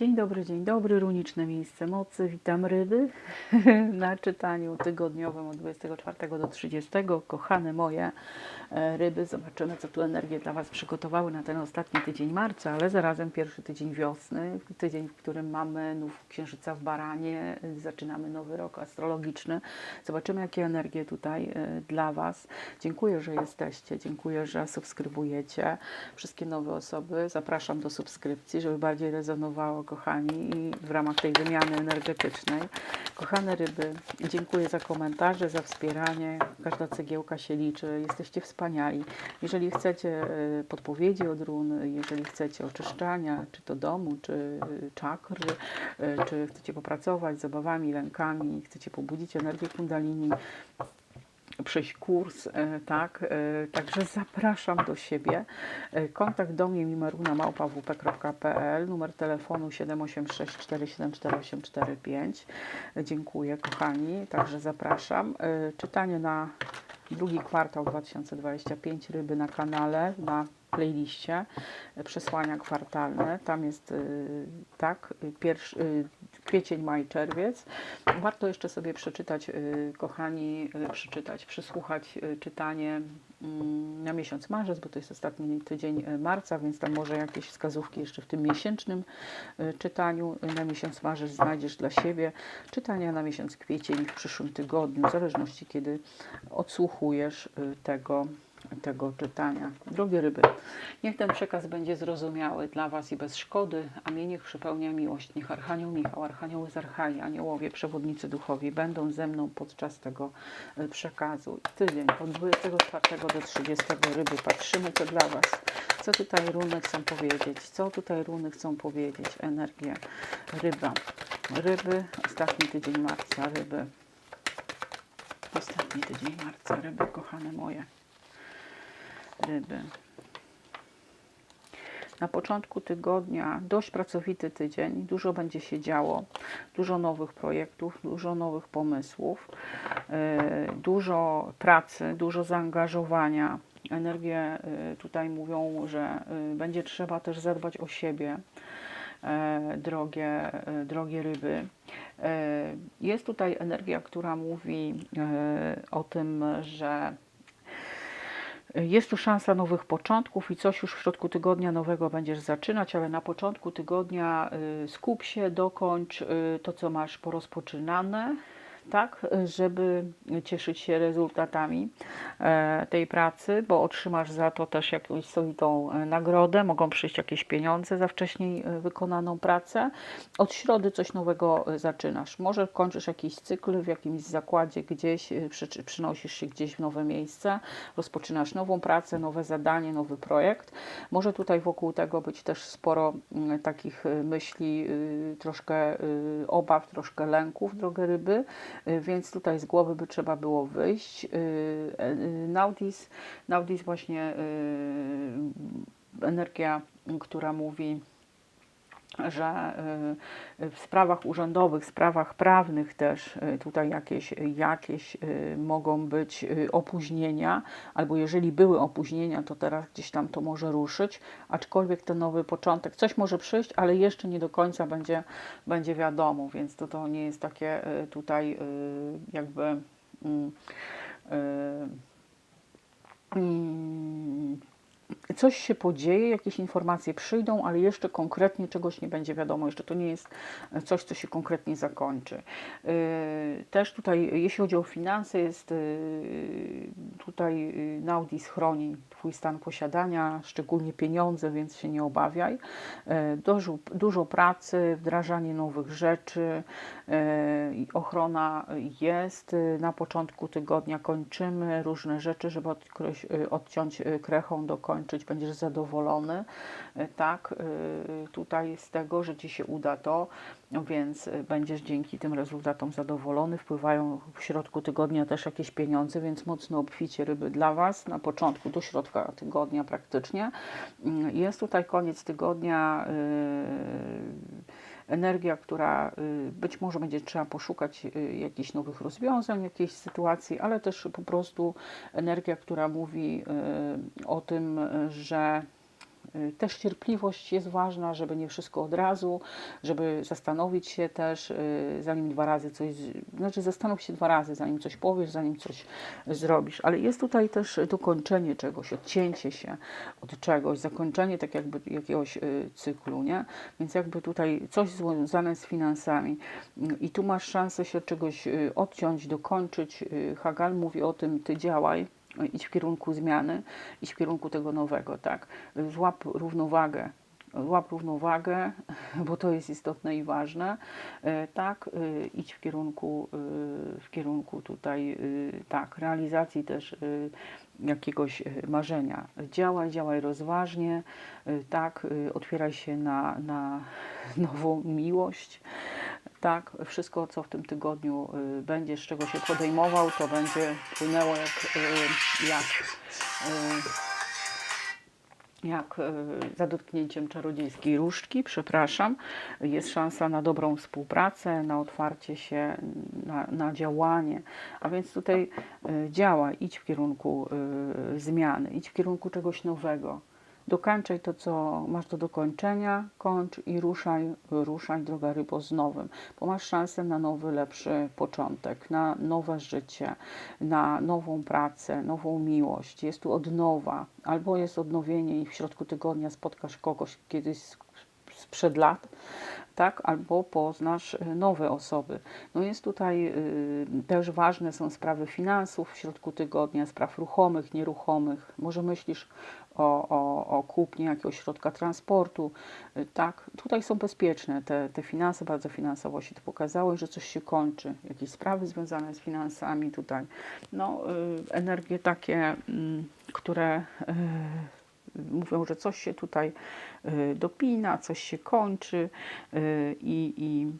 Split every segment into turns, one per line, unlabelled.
Dzień dobry, dzień dobry, runiczne miejsce mocy. Witam ryby na czytaniu tygodniowym od 24 do 30. Kochane moje e, ryby, zobaczymy, co tu energie dla Was przygotowały na ten ostatni tydzień marca, ale zarazem pierwszy tydzień wiosny, tydzień, w którym mamy nów księżyca w baranie, zaczynamy nowy rok astrologiczny. Zobaczymy, jakie energie tutaj e, dla Was. Dziękuję, że jesteście, dziękuję, że subskrybujecie. Wszystkie nowe osoby zapraszam do subskrypcji, żeby bardziej rezonowało, kochani, i w ramach tej wymiany energetycznej. Kochane ryby, dziękuję za komentarze, za wspieranie. Każda cegiełka się liczy. Jesteście wspaniali. Jeżeli chcecie e, podpowiedzi od run, jeżeli chcecie oczyszczania, czy to domu, czy e, czakr, e, czy chcecie popracować z zabawami, lękami, chcecie pobudzić energię kundalini, przejść kurs, e, tak, e, także zapraszam do siebie. E, Kontakt do mnie mimaruna numer telefonu 786 474 845. Dziękuję kochani, także zapraszam. Czytanie na drugi kwartał 2025 ryby na kanale, na playliście przesłania kwartalne. Tam jest tak, pierwszy, kwiecień, maj, czerwiec. Warto jeszcze sobie przeczytać, y, kochani, y, przeczytać, przysłuchać y, czytanie mm, na miesiąc marzec, bo to jest ostatni tydzień marca, więc tam może jakieś wskazówki jeszcze w tym miesięcznym czytaniu na miesiąc marzec znajdziesz dla siebie. Czytania na miesiąc kwiecień w przyszłym tygodniu, w zależności kiedy odsłuchujesz tego tego czytania. Drogie ryby, niech ten przekaz będzie zrozumiały dla Was i bez szkody, a mnie niech przypełnia miłość. Niech Archanioł Michał, Archanioły z Archai, aniołowie, przewodnicy duchowi będą ze mną podczas tego e, przekazu. Tydzień od 24 do 30 ryby patrzymy, co dla Was. Co tutaj runy chcą powiedzieć? Co tutaj runy chcą powiedzieć? Energię. Ryba. Ryby, ostatni tydzień marca, ryby. Ostatni tydzień marca, ryby, kochane moje ryby. Na początku tygodnia dość pracowity tydzień, dużo będzie się działo, dużo nowych projektów, dużo nowych pomysłów, yy, dużo pracy, dużo zaangażowania. Energie yy, tutaj mówią, że yy, będzie trzeba też zadbać o siebie, drogie, drogie ryby. Jest tutaj energia, która mówi o tym, że jest tu szansa nowych początków i coś już w środku tygodnia nowego będziesz zaczynać, ale na początku tygodnia y, skup się, dokończ y, to, co masz porozpoczynane, tak, żeby cieszyć się rezultatami e, tej pracy, bo otrzymasz za to też jakąś solidną e, nagrodę, mogą przyjść jakieś pieniądze za wcześniej e, wykonaną pracę. Od środy coś nowego zaczynasz. Może kończysz jakiś cykl w jakimś zakładzie gdzieś, przy, przynosisz się gdzieś w nowe miejsce, rozpoczynasz nową pracę, nowe zadanie, nowy projekt. Może tutaj wokół tego być też sporo takich myśli, troszkę obaw, troszkę lęków, drogie ryby, więc tutaj z głowy by trzeba było wyjść. Y, y, Naudis, właśnie y, energia, która mówi, że y, w sprawach urzędowych, sprawach prawnych też y, tutaj jakieś, jakieś y, mogą być opóźnienia, albo jeżeli były opóźnienia, to teraz gdzieś tam to może ruszyć, aczkolwiek ten nowy początek, coś może przyjść, ale jeszcze nie do końca będzie, będzie wiadomo, więc to, to nie jest takie tutaj jakby mm, y, mm, coś się podzieje, jakieś informacje przyjdą, ale jeszcze konkretnie czegoś nie będzie wiadomo. Jeszcze to nie jest coś, co się konkretnie zakończy. Yy, Też tutaj, jeśli chodzi o finanse, jest yy, tutaj yy, Naudis chroni Twój stan posiadania, szczególnie pieniądze, więc się nie obawiaj. Dużo, dużo pracy, wdrażanie nowych rzeczy, ochrona jest. Na początku tygodnia kończymy różne rzeczy, żeby odciąć krechą, dokończyć. Będziesz zadowolony, yy, tak, yy, tutaj z tego, że Ci się uda to, więc yy, będziesz dzięki tym rezultatom zadowolony. Wpływają w środku tygodnia też jakieś pieniądze, więc mocno obficie ryby dla Was na początku do środka tygodnia praktycznie. Yy, Jest tutaj koniec tygodnia. Yy, energia, która y, być może będzie trzeba poszukać y, jakichś nowych rozwiązań, jakiejś sytuacji, ale też po prostu energia, która mówi y, o tym, że Też cierpliwość jest ważna, żeby nie wszystko od razu, żeby zastanowić się też, y, zanim dwa razy coś, znaczy zastanów się dwa razy, zanim coś powiesz, zanim coś zrobisz. Ale jest tutaj też dokończenie czegoś, odcięcie się od czegoś, zakończenie tak jakby jakiegoś y, cyklu, nie? Więc jakby tutaj coś związane z finansami. Y, I tu masz szansę się czegoś y, odciąć, dokończyć. Y, Hagal mówi o tym, ty działaj, y, idź w kierunku zmiany, idź w kierunku tego nowego, tak? Złap równowagę. Złap równowagę, bo to jest istotne i ważne. E, Tak, y, idź w kierunku, y, w kierunku tutaj, tak, realizacji też jakiegoś marzenia. Działaj, działaj rozważnie, tak, otwieraj się na, na nową miłość. Tak, wszystko, co w tym tygodniu y, będziesz, czego się podejmował, to będzie płynęło jak, y, jak, y, jak za dotknięciem czarodziejskiej różdżki, przepraszam. Jest szansa na dobrą współpracę, na otwarcie się, na, na działanie. A więc tutaj działaj, idź w kierunku zmiany, idź w kierunku czegoś nowego. Dokańczaj to, co masz do dokończenia, kończ i ruszaj, ruszaj, droga rybo, z nowym, bo masz szansę na nowy, lepszy początek, na nowe życie, na nową pracę, nową miłość. Jest tu odnowa, albo jest odnowienie i w środku tygodnia spotkasz kogoś kiedyś sprzed lat, tak, albo poznasz y, nowe osoby. No jest tutaj y, też ważne są sprawy finansów w środku tygodnia, spraw ruchomych, nieruchomych. Może myślisz o, o, o kupnie jakiegoś środka transportu, y, tak. Tutaj są bezpieczne te, te finanse, bardzo finansowo się to pokazało, że coś się kończy, jakieś sprawy związane z finansami tutaj. No, energie takie, mm, które mówią, że coś się tutaj y, dopina, coś się kończy y, i, i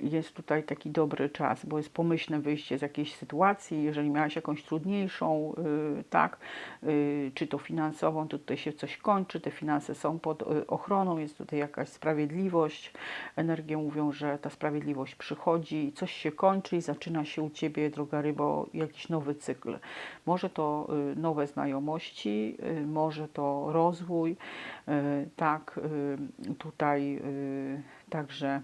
jest tutaj taki dobry czas, bo jest pomyślne wyjście z jakiejś sytuacji, jeżeli miałaś jakąś trudniejszą, y, tak, y, czy to finansową, to tutaj się coś kończy, te finanse są pod y, ochroną, jest tutaj jakaś sprawiedliwość, energie mówią, że ta sprawiedliwość przychodzi, coś się kończy i zaczyna się u Ciebie, droga rybo, jakiś nowy cykl. Może to nowe znajomości, może to rozwój, tak, tutaj także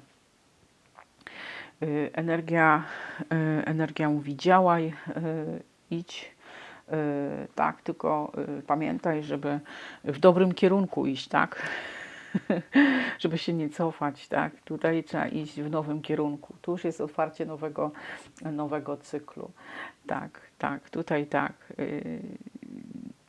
energia, y, energia mówi działaj, y, idź, y, tak, tylko y, pamiętaj, żeby w dobrym kierunku iść, tak, żeby się nie cofać, tak, tutaj trzeba iść w nowym kierunku, tu już jest otwarcie nowego, nowego cyklu, tak, tak, tutaj tak, y,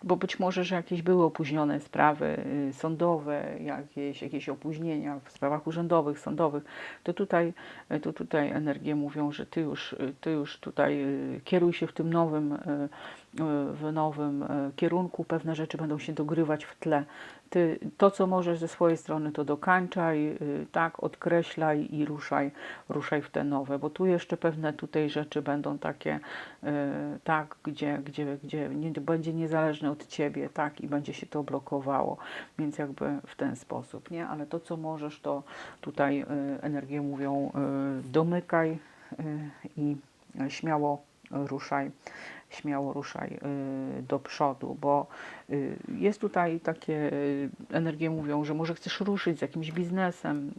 bo być może, że jakieś były opóźnione sprawy y, sądowe, jakieś, jakieś opóźnienia w sprawach urzędowych, sądowych, to tutaj, y, to tutaj energie mówią, że ty już, y, ty już tutaj kieruj się w tym nowym, w nowym y, kierunku, pewne rzeczy będą się dogrywać w tle. Ty to, co możesz ze swojej strony, to dokańczaj, y, tak, odkreślaj i ruszaj, ruszaj w te nowe, bo tu jeszcze pewne tutaj rzeczy będą takie, y, tak, gdzie, gdzie, gdzie nie, będzie niezależne od ciebie, tak, i będzie się to blokowało, więc jakby w ten sposób, nie, ale to, co możesz, to tutaj y, energie mówią, domykaj i śmiało ruszaj, śmiało ruszaj y, do przodu, bo y, jest tutaj takie y, energie mówią, że może chcesz ruszyć z jakimś biznesem,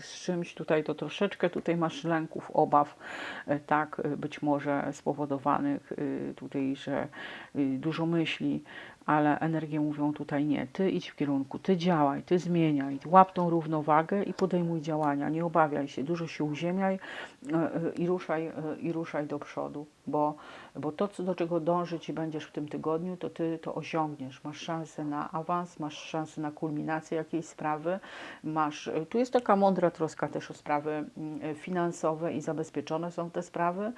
z czymś tutaj, to troszeczkę tutaj masz lęków, obaw, tak, być może spowodowanych tutaj, że dużo myśli, ale energie mówią tutaj nie, ty idź w kierunku, ty działaj, ty zmieniaj, łap tą równowagę i podejmuj działania, nie obawiaj się, dużo się uziemiaj i ruszaj, i ruszaj do przodu, bo, bo to, co, do czego dążyć i będziesz w tym tygodniu, to ty to osiągniesz, masz szansę na awans, masz szansę na kulminację jakiejś sprawy, masz, tu jest taka mądra troska też o sprawy mm, finansowe i zabezpieczone są te sprawy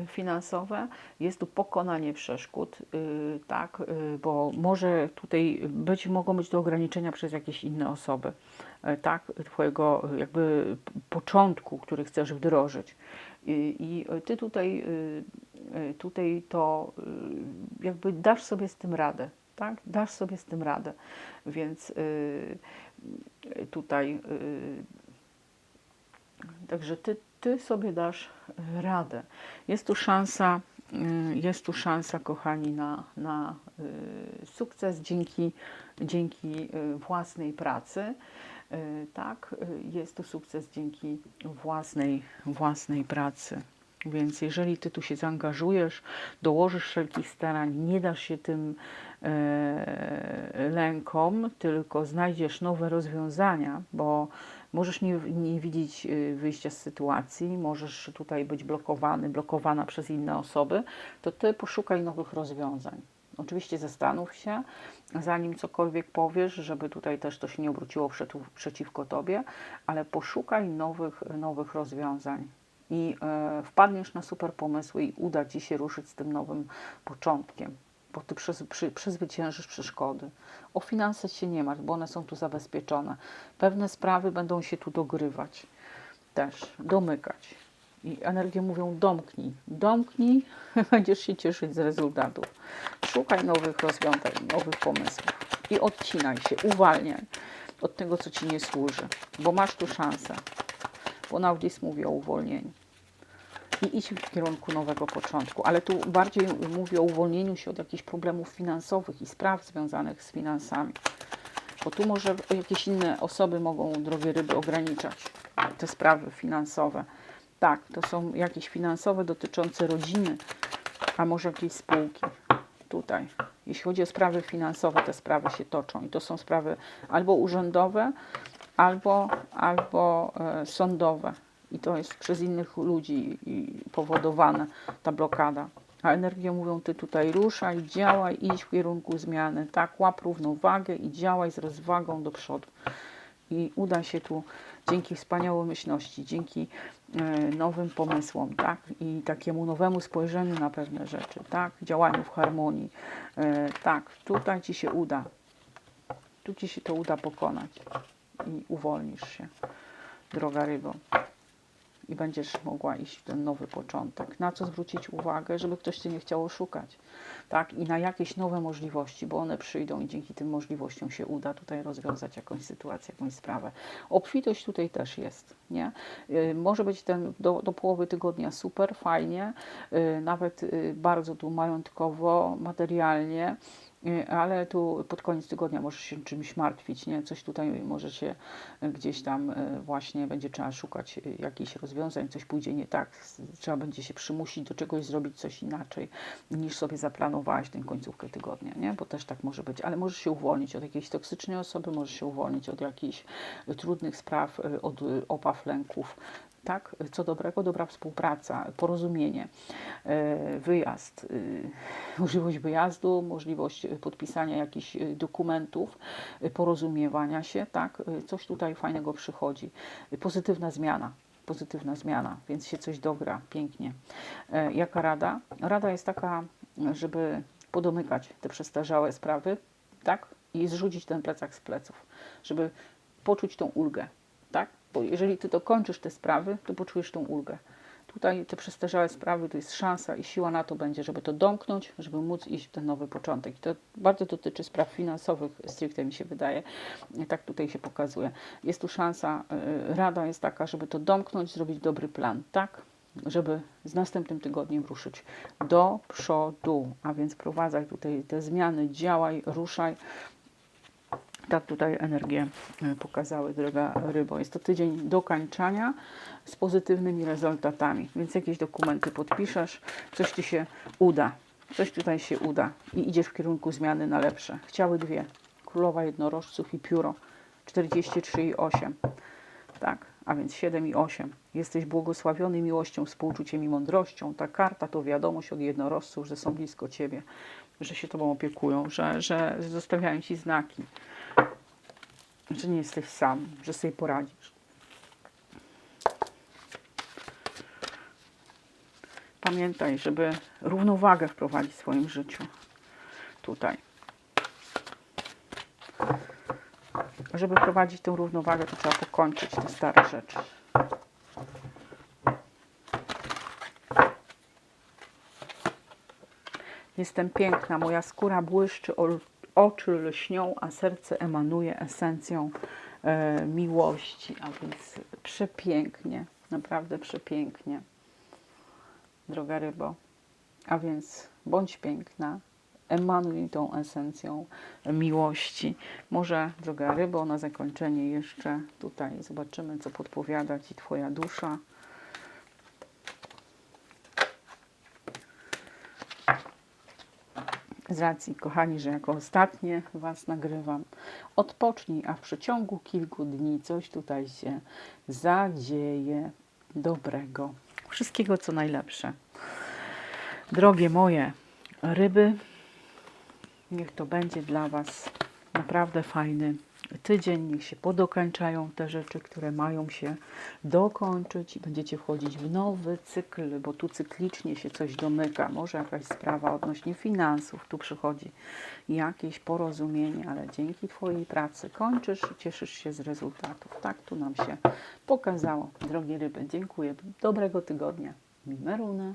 y, finansowe, jest tu pokonanie przeszkód, y, tak, y, bo może tutaj być, mogą być to ograniczenia przez jakieś inne osoby, tak, twojego jakby początku, który chcesz wdrożyć. I, i ty tutaj, tutaj to y, jakby dasz sobie z tym radę, tak, dasz sobie z tym radę, więc y, y, tutaj y, Także ty, ty sobie dasz y, radę. Jest tu szansa y, jest tu szansa, kochani, na, na y, sukces dzięki, dzięki y, własnej pracy. Y, Tak, y, jest tu sukces dzięki własnej, własnej pracy. Więc jeżeli ty tu się zaangażujesz, dołożysz wszelkich starań, nie dasz się tym e, lękom, tylko znajdziesz nowe rozwiązania, bo możesz nie, nie widzieć y, wyjścia z sytuacji, możesz tutaj być blokowany, blokowana przez inne osoby, to ty poszukaj nowych rozwiązań. Oczywiście zastanów się, zanim cokolwiek powiesz, żeby tutaj też to się nie obróciło przeciw, przeciwko tobie, ale poszukaj nowych, nowych rozwiązań i e, wpadniesz na super pomysły i uda ci się ruszyć z tym nowym początkiem, bo ty przez, przezwyciężysz przeszkody. O finanse się nie martw, bo one są tu zabezpieczone. Pewne sprawy będą się tu dogrywać, też domykać. I energie mówią domknij, domknij, będziesz się cieszyć z rezultatów. Szukaj nowych rozwiązań, nowych pomysłów i odcinaj się, uwalniaj od tego, co ci nie służy, bo masz tu szansę. Bo Naudis mówi o uwolnieniu i idź w kierunku nowego początku. Ale tu bardziej mówię o uwolnieniu się od jakichś problemów finansowych i spraw związanych z finansami. Bo tu może jakieś inne osoby mogą, drogie ryby, ograniczać te sprawy finansowe. Tak, to są jakieś finansowe dotyczące rodziny, a może jakiejś spółki. Tutaj. Jeśli chodzi o sprawy finansowe, te sprawy się toczą. I to są sprawy albo urzędowe, albo, albo e, sądowe. I to jest przez innych ludzi powodowana ta blokada. A energie mówią, ty tutaj ruszaj, działaj, idź w kierunku zmiany. Tak, łap równowagę i działaj z rozwagą do przodu. I uda się tu dzięki wspaniałomyślności, dzięki e, nowym pomysłom, tak? I takiemu nowemu spojrzeniu na pewne rzeczy, tak? Działaniu w harmonii. E, tak, tutaj Ci się uda. Tu Ci się to uda pokonać i uwolnisz się, droga rybo. I będziesz mogła iść w ten nowy początek. Na co zwrócić uwagę, żeby ktoś Cię nie chciał oszukać. Tak? I na jakieś nowe możliwości, bo one przyjdą i dzięki tym możliwościom się uda tutaj rozwiązać jakąś sytuację, jakąś sprawę. Obfitość tutaj też jest. Nie? Y, Może być ten do, do połowy tygodnia super, fajnie, y, nawet y, bardzo tu majątkowo, materialnie, ale tu pod koniec tygodnia możesz się czymś martwić, nie? Coś tutaj może się y, gdzieś tam y, właśnie będzie trzeba szukać y, jakichś rozwiązań, coś pójdzie nie tak, trzeba będzie się przymusić do czegoś zrobić coś inaczej niż sobie zaplanowałeś tę końcówkę tygodnia, nie? Bo też tak może być, ale możesz się uwolnić od jakiejś toksycznej osoby, możesz się uwolnić od jakichś y, trudnych spraw, y, od y, obaw, lęków. Tak, co dobrego, dobra współpraca, porozumienie, y, wyjazd, y, możliwość wyjazdu, możliwość y, podpisania jakichś y, dokumentów, y, porozumiewania się, tak, coś tutaj fajnego przychodzi. Pozytywna zmiana, pozytywna zmiana, więc się coś dogra, pięknie. E, Jaka rada? Rada jest taka, żeby podomykać te przestarzałe sprawy, tak, i zrzucić ten plecak z pleców, żeby poczuć tą ulgę, tak, bo jeżeli ty dokończysz te sprawy, to poczujesz tą ulgę. Tutaj te przestarzałe sprawy to jest szansa i siła na to będzie, żeby to domknąć, żeby móc iść w ten nowy początek. I to bardzo dotyczy spraw finansowych, stricte mi się wydaje. Tak tutaj się pokazuje. Jest tu szansa, y, rada jest taka, żeby to domknąć, zrobić dobry plan, tak? Żeby z następnym tygodniem ruszyć do przodu, a więc prowadzaj tutaj te zmiany, działaj, ruszaj, tak tutaj energie e, pokazały, droga rybo. Jest to tydzień dokańczania z pozytywnymi rezultatami, więc jakieś dokumenty podpiszesz, coś Ci się uda, coś tutaj się uda i idziesz w kierunku zmiany na lepsze. Chciały dwie, królowa jednorożców i pióro, 43 i 8. Tak, a więc 7 i 8. Jesteś błogosławiony miłością, współczuciem i mądrością. Ta karta to wiadomość od jednorożców, że są blisko Ciebie, że się Tobą opiekują, że, że zostawiają Ci znaki że nie jesteś sam, że sobie poradzisz. Pamiętaj, żeby równowagę wprowadzić w swoim życiu. Tutaj. Żeby wprowadzić tę równowagę, to trzeba pokończyć te stare rzeczy. Jestem piękna, moja skóra błyszczy, oczy lśnią, a serce emanuje esencją e, miłości. A więc przepięknie, naprawdę przepięknie, droga rybo. A więc bądź piękna, emanuj tą esencją miłości. Może, droga rybo, na zakończenie jeszcze tutaj zobaczymy, co podpowiada Ci Twoja dusza. Racji, kochani, że jako ostatnie Was nagrywam, odpocznij, a w przeciągu kilku dni coś tutaj się zadzieje dobrego. Wszystkiego, co najlepsze. Drogie moje ryby, niech to będzie dla Was naprawdę fajny tydzień. Niech się podokończają te rzeczy, które mają się dokończyć i będziecie wchodzić w nowy cykl, bo tu cyklicznie się coś domyka. Może jakaś sprawa odnośnie finansów, tu przychodzi jakieś porozumienie, ale dzięki Twojej pracy kończysz i cieszysz się z rezultatów. Tak tu nam się pokazało. Drogie ryby, dziękuję. Dobrego tygodnia. Mimeruna.